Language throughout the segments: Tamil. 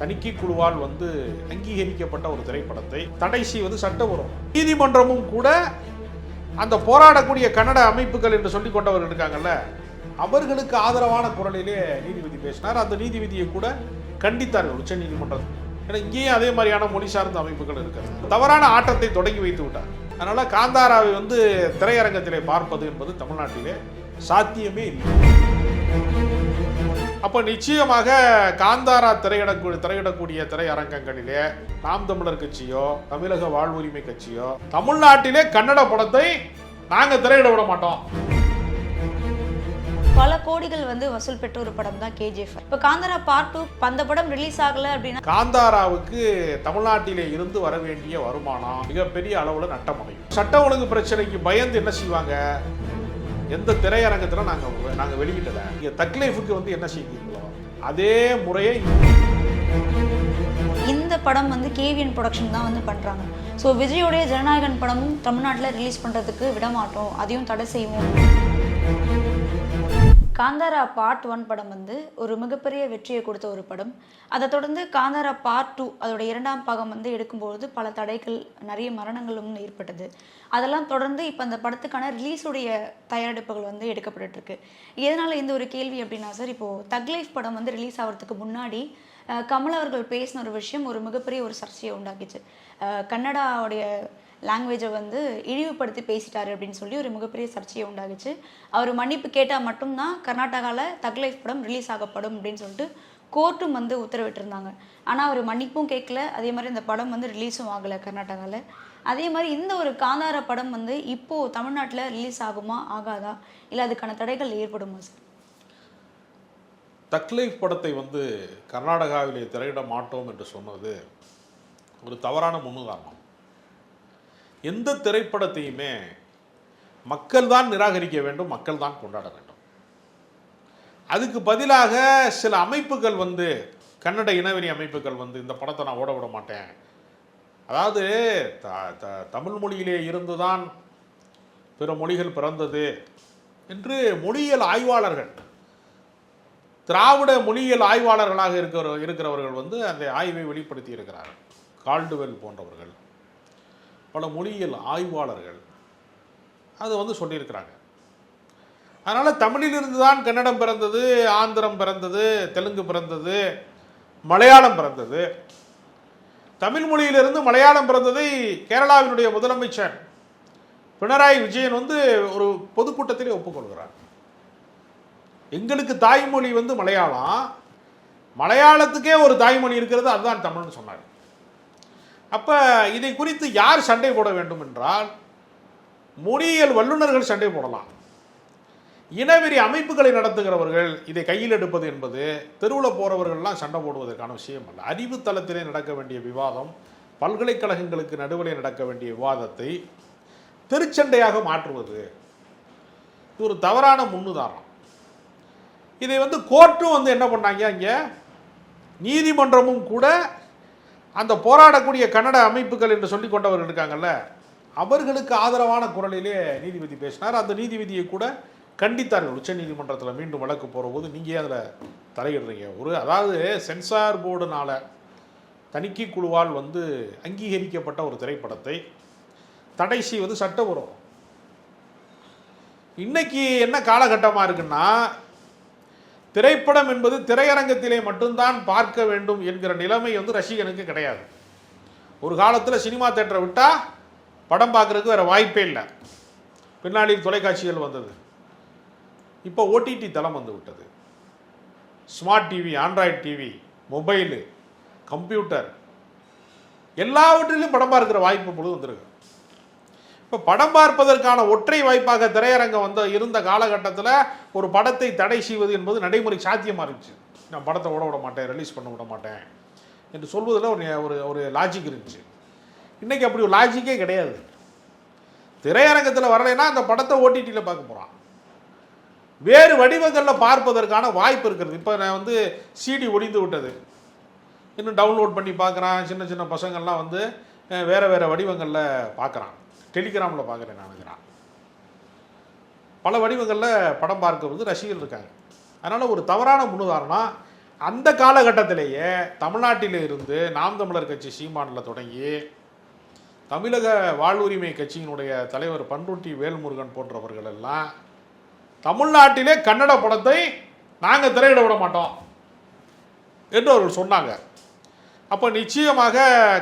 தணிக்கை குழுவால் வந்து அங்கீகரிக்கப்பட்ட ஒரு திரைப்படத்தை தடை செய்வது சட்டபூர்வம் நீதிமன்றமும் கூட அந்த போராடக்கூடிய கன்னட அமைப்புகள் என்று சொல்லி கொண்டவர்கள் இருக்காங்கல்ல அவர்களுக்கு ஆதரவான குரலிலே நீதிபதி பேசினார். அந்த நீதிபதியை கூட கண்டித்தார்கள் உச்ச நீதிமன்றம். ஏன்னா இங்கேயும் அதே மாதிரியான மொழி சார்ந்த அமைப்புகள் இருக்கிறது. தவறான ஆட்டத்தை தொடங்கி வைத்து விட்டார். அதனால காந்தாராவை வந்து திரையரங்கத்திலே பார்ப்பது என்பது தமிழ்நாட்டிலே சாத்தியமே இல்லை. அப்ப நிச்சயமாக காந்தாரா திரையிடக்கூடிய திரையிடக்கூடிய திரையரங்கங்களிலே நாம் தமிழர் கட்சியோ தமிழக வாழ்வுரிமை கட்சியோ தமிழ்நாட்டிலே கன்னட படத்தை நாங்க திரையிட விட மாட்டோம். பல கோடிகள் வந்து வசூல் பெற்ற ஒரு படம் தான் கேஜிஎஃப் இப்போ காந்தரா பார்ட் டூ அந்த படம் ரிலீஸ் ஆகல அப்படின்னா காந்தாராவுக்கு தமிழ்நாட்டிலே இருந்து வர வேண்டிய வருமானம் மிகப்பெரிய அளவுல நட்டமடையும். சட்ட ஒழுங்கு பிரச்சனைக்கு பயந்து என்ன செய்வாங்க? எந்த திரையரங்கத்தில் நாங்கள் நாங்கள் வெளியிடல. நீங்க தக்லைஃபுக்கு வந்து என்ன செய்வீங்களோ அதே முறையை இந்த படம் வந்து கேவிஎன் ப்ரொடக்ஷன் தான் வந்து பண்ணுறாங்க ஸோ விஜயோடைய ஜனநாயகன் படமும் தமிழ்நாட்டில் ரிலீஸ் பண்ணுறதுக்கு விடமாட்டோம். அதையும் தடை செய்வோம். காந்தாரா பார்ட் ஒன் படம் வந்து ஒரு மிகப்பெரிய வெற்றியை கொடுத்த ஒரு படம். அதை தொடர்ந்து காந்தாரா பார்ட் டூ அதோட இரண்டாம் பாகம் வந்து எடுக்கும்பொழுது பல தடைகள் நிறைய மரணங்களும் ஏற்பட்டது. அதெல்லாம் தொடர்ந்து இப்போ அந்த படத்துக்கான ரிலீஸுடைய தயாரிப்புகள் வந்து எடுக்கப்பட்டுருக்கு எதனால் இந்த ஒரு கேள்வி அப்படின்னா சார் இப்போது தக் லைஃப் படம் வந்து ரிலீஸ் ஆகிறதுக்கு முன்னாடி கமல் அவர்கள் பேசின ஒரு விஷயம் ஒரு மிகப்பெரிய ஒரு சர்ச்சையை உண்டாக்கிச்சு. கன்னடாவுடைய லாங்குவேஜை வந்து இழிவுபடுத்தி பேசிட்டாரு அப்படின்னு சொல்லி ஒரு மிகப்பெரிய சர்ச்சையை உண்டாகிச்சு அவர் மன்னிப்பு கேட்டால் மட்டும்தான் கர்நாடகாவில் தக் லைஃப் படம் ரிலீஸ் ஆகப்படும் அப்படின்னு சொல்லிட்டு கோர்ட்டும் வந்து உத்தரவிட்டிருந்தாங்க. ஆனால் அவர் மன்னிப்பும் கேட்கல. அதே மாதிரி இந்த படம் வந்து ரிலீஸும் ஆகலை கர்நாடகாவில் அதே மாதிரி இந்த ஒரு காந்தார படம் வந்து இப்போது தமிழ்நாட்டில் ரிலீஸ் ஆகுமா ஆகாதா? இல்லை அதுக்கான தடைகள் ஏற்படுமா சார் தக்லைஃப் படத்தை வந்து கர்நாடகாவிலே திரையிட மாட்டோம் என்று சொன்னது ஒரு தவறான முன்னுதாரணம். எந்த திரைப்படத்தையுமே மக்கள் தான் நிராகரிக்க வேண்டும் மக்கள் தான் கொண்டாட வேண்டும். அதுக்கு பதிலாக சில அமைப்புகள் வந்து கன்னட இனவெறி அமைப்புகள் வந்து இந்த படத்தை நான் ஓட விட மாட்டேன். அதாவது த த- தமிழ் மொழியிலே இருந்துதான் பிற மொழிகள் பிறந்தது என்று மொழியியல் ஆய்வாளர்கள் திராவிட மொழியியல் ஆய்வாளர்களாக இருக்கிற இருக்கிறவர்கள் வந்து அந்த ஆய்வை வெளிப்படுத்தி இருக்கிறார்கள். கால்டுவெல் போன்றவர்கள். பல மொழியியல் ஆய்வாளர்கள் அது வந்து சொல்லியிருக்கிறாங்க. அதனால் தமிழிலிருந்து தான் கன்னடம் பிறந்தது ஆந்திரம் பிறந்தது தெலுங்கு பிறந்தது மலையாளம் பிறந்தது. தமிழ் மொழியிலிருந்து மலையாளம் பிறந்ததை கேரளாவினுடைய முதலமைச்சர் பினராயி விஜயன் வந்து ஒரு பொதுக்கூட்டத்திலே ஒப்புக்கொள்கிறார். எங்களுக்கு தாய்மொழி வந்து மலையாளம். மலையாளத்துக்கே ஒரு தாய்மொழி இருக்கிறது அதுதான் தமிழ்னு சொன்னார். அப்போ இதை குறித்து யார் சண்டை போட வேண்டும் என்றால் மொழியியல் வல்லுநர்கள் சண்டை போடலாம். இனவெறி அமைப்புகளை நடத்துகிறவர்கள் இதை கையில் எடுப்பது என்பது தெருவில் போகிறவர்கள்லாம் சண்டை போடுவதற்கான விஷயம் அல்ல. அறிவு தளத்திலே நடக்க வேண்டிய விவாதம் பல்கலைக்கழகங்களுக்கு நடுவிலே நடக்க வேண்டிய விவாதத்தை திருச்சண்டையாக மாற்றுவது. இது ஒரு தவறான முன்னுதாரணம். இதை வந்து கோர்ட்டும் வந்து என்ன பண்ணாங்க இங்கே? நீதிமன்றமும் கூட அந்த போராடக்கூடிய கன்னட அமைப்புகள் என்று சொல்லி கொண்டவர்கள் இருக்காங்கல்ல அவர்களுக்கு ஆதரவான குரலிலே நீதிபதி பேசினார். அந்த நீதிபதியை கூட கண்டித்தார்கள். உச்ச நீதிமன்றத்தில் மீண்டும் வழக்கு போகிறபோது நீங்கள் அதில் தலையிடுறீங்க? ஒரு அதாவது சென்சார் போர்டுனால் தணிக்கை குழுவால் வந்து அங்கீகரிக்கப்பட்ட ஒரு திரைப்படத்தை தடை செய்வது சட்டபூர்வம். இன்னைக்கு என்ன காலகட்டமாக இருக்குன்னா திரைப்படம் என்பது திரையரங்கத்திலே மட்டும்தான் பார்க்க வேண்டும் என்கிற நிலைமை வந்து ரசிகனுக்கு கிடையாது. ஒரு காலத்தில் சினிமா தேட்டரை விட்டால் படம் பார்க்குறதுக்கு வேறு வாய்ப்பே இல்லை. பின்னாடி தொலைக்காட்சிகள் வந்தது. இப்போ ஓடிடி தளம் வந்து விட்டது. Smart TV Android TV mobile computer எல்லாவற்றிலும் படம் பார்க்குற வாய்ப்பு பொழுது வந்திருக்கு. இப்போ படம் பார்ப்பதற்கான ஒற்றை வாய்ப்பாக திரையரங்கம் வந்த இருந்த காலகட்டத்தில் ஒரு படத்தை தடை செய்வது என்பது நடைமுறை சாத்தியமாக இருந்துச்சு. நான் படத்தை ஓட விட மாட்டேன் ரிலீஸ் பண்ண விட மாட்டேன் என்று சொல்வதில் ஒரு ஒரு ஒரு லாஜிக் இருந்துச்சு. இன்றைக்கி அப்படி ஒரு லாஜிக்கே கிடையாது. திரையரங்கத்தில் வரலைன்னா அந்த படத்தை ஓடிடியில் பார்க்க போகிறான் வேறு வடிவங்களில் பார்ப்பதற்கான வாய்ப்பு இருக்கிறது. இப்போ நான் வந்து சிடி ஒடிந்து விட்டது. இன்னும் டவுன்லோட் பண்ணி பார்க்குறான். சின்ன சின்ன பசங்கள்லாம் வந்து வேறு வேறு வடிவங்களில் பார்க்குறான். டெலிகிராமில் பார்க்குறேன் நினைக்கிறான் பல வடிவங்களில் படம் பார்க்க வந்து ரசிகர்கள் இருக்காங்க. அதனால் ஒரு தவறான முன்னுதாரணம் அந்த காலகட்டத்திலேயே தமிழ்நாட்டில் இருந்து நாம் தமிழர் கட்சி சீமானில் தொடங்கி தமிழக வாழ்வுரிமை கட்சியினுடைய தலைவர் பண்ருட்டி வேல்முருகன் போன்றவர்கள் எல்லாம் தமிழ்நாட்டிலே கன்னட படத்தை நாங்கள் திரையிட விட மாட்டோம் என்று அவர்கள் சொன்னாங்க. அப்போ நிச்சயமாக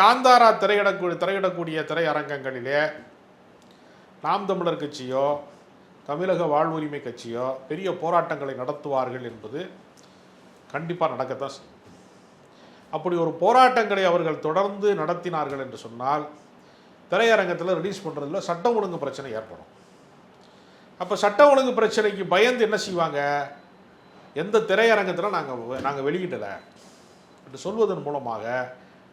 காந்தாரா திரையிடக்கூடிய திரையிடக்கூடிய திரையரங்கங்களிலே நாம் தமிழர் கட்சியோ தமிழக வாழ்வுரிமை கட்சியோ பெரிய போராட்டங்களை நடத்துவார்கள் என்பது கண்டிப்பாக நடக்கத்தான் செய்யும். அப்படி ஒரு போராட்டங்களை அவர்கள் தொடர்ந்து நடத்தினார்கள் என்று சொன்னால் திரையரங்கத்தில் ரிலீஸ் பண்ணுறதுல சட்டம் ஒழுங்கு பிரச்சனை ஏற்படும். அப்போ சட்ட ஒழுங்கு பிரச்சனைக்கு பயந்து என்ன செய்வாங்க? எந்த திரையரங்கத்தில் நாங்கள் நாங்கள் வெளியிடலை என்று சொல்வதன் மூலமாக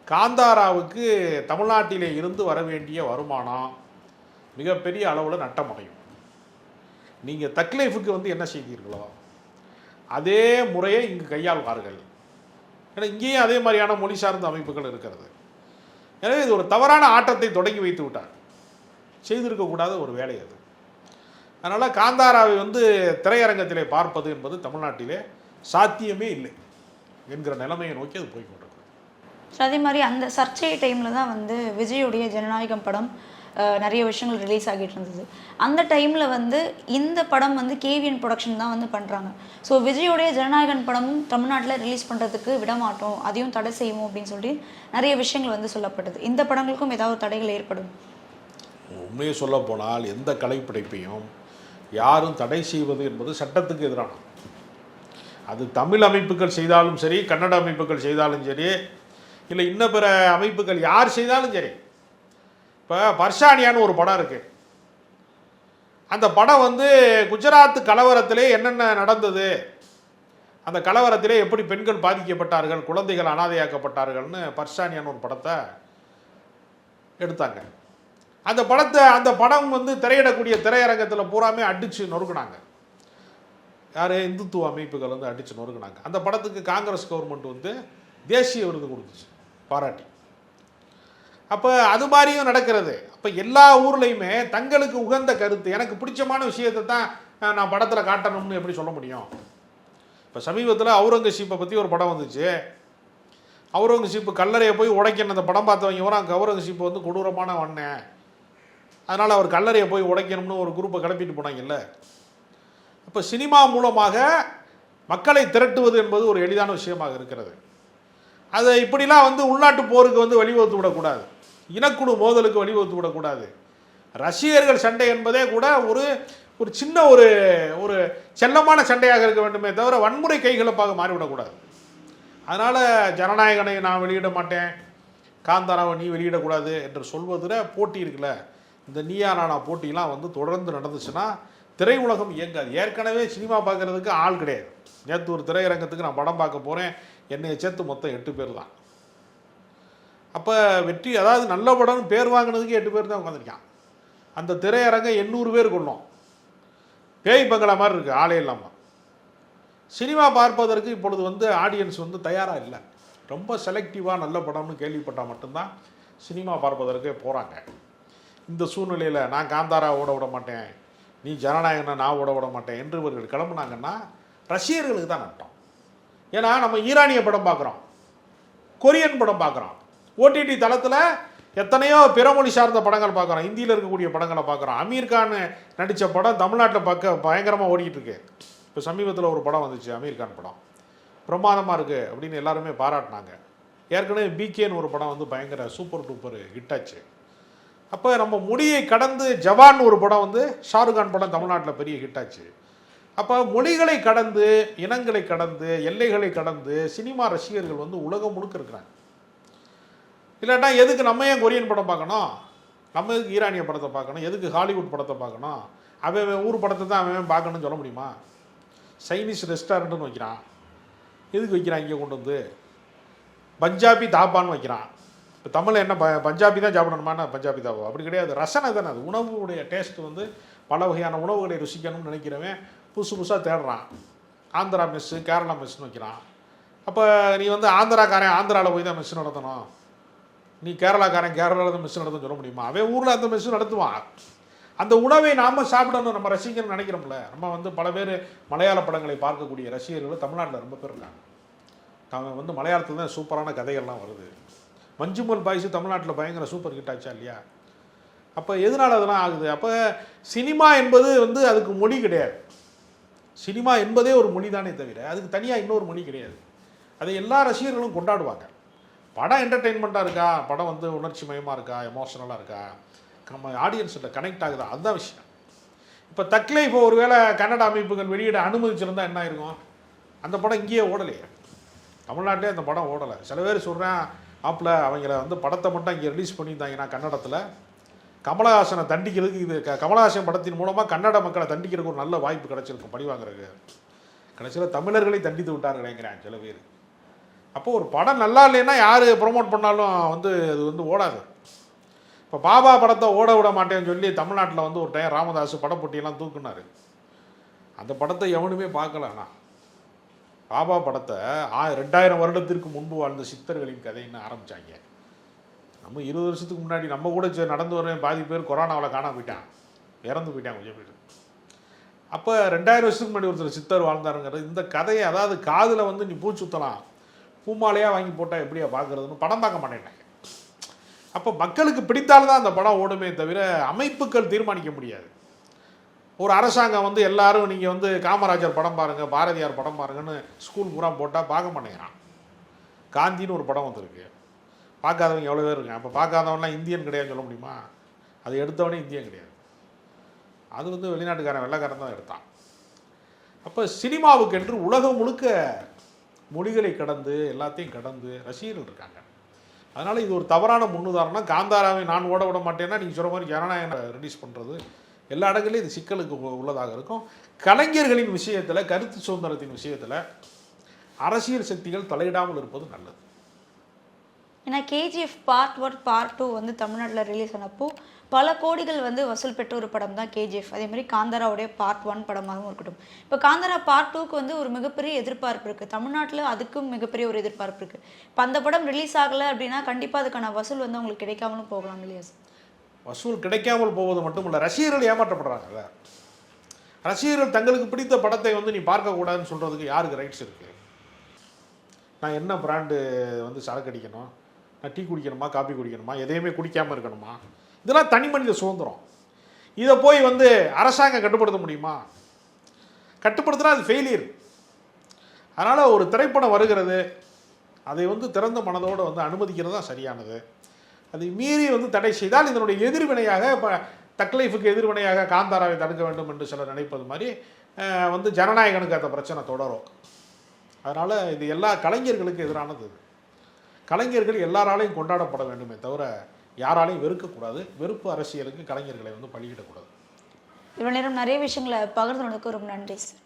காந்தாராவுக்கு தமிழ்நாட்டிலே இருந்து வர வேண்டிய வருமானம் மிகப்பெரிய அளவில் நட்டம் அடையும். நீங்கள் தக்லைஃபுக்கு வந்து என்ன செய்தீர்களோ அதே முறையை இங்கு கையாள்வார்கள். ஏன்னா இங்கேயும் அதே மாதிரியான மொழி சார்ந்த அமைப்புகள் இருக்கிறது. எனவே இது ஒரு தவறான ஆட்டத்தை தொடங்கி வைத்து விட்டார். செய்திருக்கக்கூடாத ஒரு வேலை அது. அதனால் காந்தாராவை வந்து திரையரங்கத்திலே பார்ப்பது என்பது தமிழ்நாட்டிலே சாத்தியமே இல்லை என்கிற நிலைமையை நோக்கி அது போய்கொண்டிருக்கிறது ஸோ அதே மாதிரி அந்த சர்ச்சை டைமில் தான் வந்து விஜயுடைய ஜனநாயகம் படம் நிறைய விஷயங்கள் ரிலீஸ் ஆகிட்டு இருந்தது. அந்த டைமில் வந்து இந்த படம் வந்து கேவிஎன் ப்ரொடக்ஷன் தான் வந்து பண்ணுறாங்க ஸோ விஜயோடைய ஜனநாயகன் படமும் தமிழ்நாட்டில் ரிலீஸ் பண்ணுறதுக்கு விட மாட்டோம். அதையும் தடை செய்வோம் அப்படின்னு சொல்லி நிறைய விஷயங்கள் வந்து சொல்லப்பட்டது. இந்த படங்களுக்கும் ஏதாவது தடைகள் ஏற்படும்? உண்மையை சொல்ல போனால் எந்த கலைப்படைப்பையும் யாரும் தடை செய்வது என்பது சட்டத்துக்கு எதிரானது. அது தமிழ் அமைப்புகள் செய்தாலும் சரி கன்னட அமைப்புகள் செய்தாலும் சரி இல்லை இன்ன பிற அமைப்புகள் யார் செய்தாலும் சரி இப்போ பர்ஷானியான்னு ஒரு படம் இருக்குது அந்த படம் வந்து குஜராத் கலவரத்திலே என்னென்ன நடந்தது? அந்த கலவரத்திலே எப்படி பெண்கள் பாதிக்கப்பட்டார்கள் குழந்தைகள் அனாதையாக்கப்பட்டார்கள்னு பர்ஷானியான்னு ஒரு படத்தை எடுத்தாங்க. அந்த படத்தை அந்த படம் வந்து திரையிடக்கூடிய திரையரங்கத்தில் பூராமே அடித்து நொறுக்குனாங்க. யார்? இந்துத்துவ அமைப்புகள் வந்து அடித்து நொறுக்குனாங்க. அந்த படத்துக்கு காங்கிரஸ் கவர்மெண்ட் வந்து தேசிய விருது கொடுத்துச்சு பாராட்டி. அப்போ அது மாதிரியும் நடக்கிறது. அப்போ எல்லா ஊர்லேயுமே தங்களுக்கு உகந்த கருத்து எனக்கு பிடிச்சமான விஷயத்தை தான் நான் படத்தில் காட்டணும்னு எப்படி சொல்ல முடியும்? இப்போ சமீபத்தில் அவுரங்கசீப்பை பற்றி ஒரு படம் வந்துச்சு. அவுரங்கசீப்பு கல்லறையை போய் உடைக்கணும் அந்த படம் பார்த்தவங்க வராங்க அவுரங்கசீப்பு வந்து கொடூரமான வண்ணேன் அதனால் அவர் கல்லறையை போய் உடைக்கணும்னு ஒரு குரூப்பை கிளப்பிட்டு போனாங்கல்ல. அப்போ சினிமா மூலமாக மக்களை திரட்டுவது என்பது ஒரு எளிதான விஷயமாக இருக்கிறது. அதை இப்படிலாம் வந்து உள்நாட்டு போருக்கு வந்து வழிவகுத்து விடக்கூடாது. இனக்குழு மோதலுக்கு வழிவகுத்து விடக்கூடாது. ரசிகர்கள் சண்டை என்பதே கூட ஒரு ஒரு சின்ன ஒரு ஒரு செல்லமான சண்டையாக இருக்க வேண்டுமே தவிர வன்முறை கைகலப்பாக மாறிவிடக்கூடாது. அதனால் ஜனநாயகனை நான் வெளியிட மாட்டேன். காந்தாராவை நீ வெளியிடக்கூடாது என்று சொல்வதில் போட்டி இருக்குல்ல. இந்த நீயா நானா போட்டிலாம் வந்து தொடர்ந்து நடந்துச்சுன்னா திரையுலகம் இயங்காது. ஏற்கனவே சினிமா பார்க்குறதுக்கு ஆள் கிடையாது. நேற்று ஒரு திரையரங்கத்துக்கு நான் படம் பார்க்க போகிறேன் என்னை சேர்த்து மொத்தம் எட்டு பேர் தான். அப்போ வெற்றி அதாவது நல்ல படம்னு பேர் வாங்கினதுக்கு எட்டு பேர் தான் உட்காந்துருக்கான் அந்த திரையரங்கை எண்ணூறு பேர் கொள்ளும். பேய் பங்களா மாதிரி இருக்குது ஆளே இல்லாமல் சினிமா பார்ப்பதற்கு இப்பொழுது வந்து ஆடியன்ஸ் வந்து தயாராக இல்லை. ரொம்ப செலக்டிவாக நல்ல படம்னு கேள்விப்பட்டால் மட்டும்தான் சினிமா பார்ப்பதற்கே போகிறாங்க இந்த சூழ்நிலையில் நான் காந்தாரா ஓட விட மாட்டேன் நீ ஜனநாயகனை நான் ஓட விட மாட்டேன் என்று இவர்கள் கிளம்புனாங்கன்னா ரசிகர்களுக்கு தான் நட்டம் ஏன்னா நம்ம ஈரானிய படம் பார்க்குறோம் கொரியன் படம் பார்க்குறோம். ஓடிடி தளத்தில் எத்தனையோ பிறமொழி சார்ந்த படங்கள் பார்க்குறோம். இந்தியில் இருக்கக்கூடிய படங்களை பார்க்குறோம். அமீர் கான் நடித்த படம் தமிழ்நாட்டில் பார்க்க பயங்கரமாக ஓடிக்கிட்டு இருக்கு இப்போ சமீபத்தில் ஒரு படம் வந்துச்சு அமீர் கான் படம். பிரமாதமாக இருக்குது அப்படின்னு எல்லாருமே பாராட்டினாங்க. ஏற்கனவே பிகேன்னு ஒரு படம் வந்து பயங்கர சூப்பர் டூப்பர் ஹிட்டாச்சு அப்போ நம்ம மொழியை கடந்து ஜவான் ஒரு படம் வந்து ஷாருக்கான் படம் தமிழ்நாட்டில் பெரிய ஹிட்டாச்சு அப்போ மொழிகளை கடந்து இனங்களை கடந்து எல்லைகளை கடந்து சினிமா ரசிகர்கள் வந்து உலகம் முழுக்க இருக்கிறாங்க. இல்லாட்டா எதுக்கு நம்ம ஏன் கொரியன் படம் பார்க்கணும்? நம்ம எதுக்கு ஈரானிய படத்தை பார்க்கணும்? எதுக்கு ஹாலிவுட் படத்தை பார்க்கணும்? அவன் ஊர் படத்தை தான் அவன் பார்க்கணும்னு சொல்ல முடியுமா? சைனீஸ் ரெஸ்டாரண்ட்டுன்னு வைக்கிறான். எதுக்கு வைக்கிறான் இங்கே கொண்டு வந்து? பஞ்சாபி தாப்பான்னு வைக்கிறான். இப்போ தமிழில் என்ன ப பஞ்சாபி தான் சாப்பிடணுமானா பஞ்சாபி தாபா அப்படி கிடையாது. ரசனை தானே அது. உணவுடைய டேஸ்ட் வந்து பல வகையான உணவுகளை ருசிக்கணும்னு நினைக்கிறவன் புதுசு புதுசாக தேடுறான். ஆந்திரா மெஸ்ஸு கேரளா மெஸ்ஸுன்னு வைக்கிறான். அப்போ நீ வந்து ஆந்திராக்காரன் ஆந்திராவில் போய் தான் மெஸ் நடத்தணும். நீ கேரளாக்காரன் கேரளாவில் தான் மெஸ் நடத்த சொல்ல முடியுமா? அவன் ஊரில் அந்த மெஸ் நடத்துவான். அந்த உணவை நாம் சாப்பிடணும் நம்ம ரசிக்கணும்னு நினைக்கிறோம்ல. நம்ம வந்து பல பேர் மலையாள படங்களை பார்க்கக்கூடிய ரசிகர்கள் தமிழ்நாட்டில் ரொம்ப பேர் இருக்காங்க. த- வந்து மலையாளத்தில் தான் சூப்பரான கதைகள்லாம் வருது. மஞ்சுமல் பாய்ஸ் தமிழ்நாட்டில் பயங்கர சூப்பர் ஹிட் ஆச்சா இல்லையா? அப்போ எதனால் அதெல்லாம் ஆகுது? அப்போ சினிமா என்பது வந்து அதுக்கு மொழி கிடையாது. சினிமா என்பதே ஒரு மொழி தானே தவிர அதுக்கு தனியாக இன்னொரு மொழி கிடையாது. அதை எல்லா ரசிகர்களும் கொண்டாடுவாங்க. படம் என்டர்டெயின்மெண்ட்டாக இருக்கா? படம் வந்து உணர்ச்சி மயமாக இருக்கா எமோஷனலாக இருக்கா? நம்ம ஆடியன்ஸில் கனெக்ட் ஆகுதா? அதுதான் விஷயம். இப்போ தக்லை இப்போ ஒருவேளை கன்னட அமைப்புகள் வெளியிட அனுமதிச்சிருந்தா என்ன ஆயிருக்கும்? அந்த படம் இங்கேயே ஓடலையே. தமிழ்நாட்டிலே அந்த படம் ஓடலை. சில பேர் சொல்கிறேன் ஆப்பில் அவங்கள வந்து படத்தை மட்டும் இங்கே ரிலீஸ் பண்ணியிருந்தாங்கன்னா கன்னடத்தில். கமலஹாசனை தண்டிக்கிறதுக்கு இது க- கமலஹாசன் படத்தின் மூலமாக கன்னட மக்களை தண்டிக்கிறதுக்கு ஒரு நல்ல வாய்ப்பு கிடச்சிருக்கும் பழி வாங்குறதுக்கு. கடைசியில் தமிழர்களை தண்டித்து விட்டார்களேங்கிறேன் சில பேர். அப்போ ஒரு படம் நல்லா இல்லைன்னா யார் ப்ரொமோட் பண்ணாலும் வந்து அது வந்து ஓடாது. இப்போ பாபா படத்தை ஓட விட மாட்டேன்னு சொல்லி தமிழ்நாட்டில் வந்து ஒரு டைம் ராமதாஸ் படப்பொட்டியெல்லாம் தூக்குனார். அந்த படத்தை எவனுமே பார்க்கலண்ணா பாபா படத்தை ஆ ரெண்டாயிரம் வருடத்திற்கு முன்பு வாழ்ந்த சித்தர்களின் கதைன்னு ஆரம்பிச்சாங்க. நம்ம இருபது வருஷத்துக்கு முன்னாடி நம்ம கூட நடந்து வர பாதி பேர் கொரோனாவில் காணாம போயிட்டான் இறந்து போயிட்டான் கொஞ்சம் பேர். அப்போ ரெண்டாயிரம் வருஷத்துக்கு முன்னாடி ஒருத்தர் சித்தர் வாழ்ந்தாருங்கிறது இந்த கதையை அதாவது காதில் வந்து நீ பூச்சுத்தலாம் பூமாலையாக வாங்கி போட்டால் எப்படியா பார்க்குறதுன்னு படம் பார்க்க மாட்டேன்னாங்க அப்போ மக்களுக்கு பிடித்தால்தான் அந்த படம் ஓடுமே தவிர அமைப்புகள் தீர்மானிக்க முடியாது. ஒரு அரசாங்கம் வந்து எல்லாரும் நீங்கள் வந்து காமராஜர் படம் பாருங்கள் பாரதியார் படம் பாருங்கன்னு ஸ்கூல் பூரா போட்டால் பார்க்க மாட்டேங்கிறான். காந்தின்னு ஒரு படம் வந்திருக்கு. பார்க்காதவங்க எவ்வளோ பேர் இருக்காங்க. அப்போ பார்க்காதவன்லாம் இந்தியன் கிடையாதுன்னு சொல்ல முடியுமா? அதை எடுத்தவனே இந்தியன் கிடையாது. அது வந்து வெளிநாட்டுக்காரன் வெள்ளைக்காரன் தான் எடுத்தான். அப்போ சினிமாவுக்கு என்று உலகம் முழுக்க மொழிகளை கடந்து எல்லாத்தையும் கடந்து ரசிகர்கள் இருக்காங்க. அதனால் இது ஒரு தவறான முன்னுதாரணம். காந்தாராவை நான் ஓட விட மாட்டேன்னா நீங்கள் சொல்கிற மாதிரி ஜனநாயகம் ரிலீஸ் பண்ணுறது எல்லா இடங்களிலும் இது சிக்கலுக்கு உ- உள்ளதாக இருக்கும். கலைஞர்களின் விஷயத்தில் கருத்து சுதந்திரத்தின் விஷயத்தில் அரசியல் சக்திகள் தலையிடாமல் இருப்பது நல்லது. ஏன்னா KGF part one part two வந்து தமிழ்நாட்டில் ரிலீஸ் ஆனப்போ பல கோடிகள் வந்து வசூல் பெற்ற ஒரு படம் தான் கேஜிஎஃப் அதே மாதிரி காந்தாராவுடைய பார்ட் ஒன் படமாகவும் இருக்கட்டும். இப்போ காந்தாரா பார்ட் டூக்கு வந்து ஒரு மிகப்பெரிய எதிர்பார்ப்பு இருக்குது தமிழ்நாட்டில் அதுக்கும் மிகப்பெரிய ஒரு எதிர்பார்ப்பு இருக்குது இப்போ அந்த படம் ரிலீஸ் ஆகலை அப்படின்னா கண்டிப்பாக அதுக்கான வசூல் வந்து அவங்களுக்கு கிடைக்காமலும் போகலாம் இல்லையா சார்? வசூல் கிடைக்காமல் போவது மட்டுமல்ல ரசிகர்கள் ஏமாற்றப்படுறாங்கல்ல. ரசிகர்கள் தங்களுக்கு பிடித்த படத்தை வந்து நீ பார்க்கக்கூடாதுன்னு சொல்கிறதுக்கு யாருக்கு ரைட்ஸ் இருக்குது நான் என்ன பிராண்டு வந்து சரக்கு அடிக்கணும்? நான் டீ குடிக்கணுமா காபி குடிக்கணுமா? எதையுமே குடிக்காமல் இருக்கணுமா? இதெல்லாம் தனி மனித சுதந்திரம். இதை போய் வந்து அரசாங்கம் கட்டுப்படுத்த முடியுமா? கட்டுப்படுத்தினா அது ஃபெயிலியர் அதனால் ஒரு திரைப்படம் வருகிறது அதை வந்து திறந்த மனதோடு வந்து அனுமதிக்கிறது தான் சரியானது. அதை மீறி வந்து தடை செய்தால் இதனுடைய எதிர்வினையாக இப்போ தக்லைஃபுக்கு எதிர்வினையாக காந்தாராவை தடுக்க வேண்டும் என்று சிலர் நினைப்பது மாதிரி வந்து ஜனநாயகனுக்கு அந்த பிரச்சனை தொடரும். அதனால் இது எல்லா கலைஞர்களுக்கு எதிரானது கலைஞர்கள் எல்லாராலையும் கொண்டாடப்பட வேண்டுமே தவிர யாராலையும் வெறுக்கக்கூடாது. வெறுப்பு அரசியலுக்கு கலைஞர்களை வந்து பலியிடக்கூடாது இவ்வளோ நேரம் நிறைய விஷயங்களை பகிர்ந்து ரொம்ப நன்றி சார்.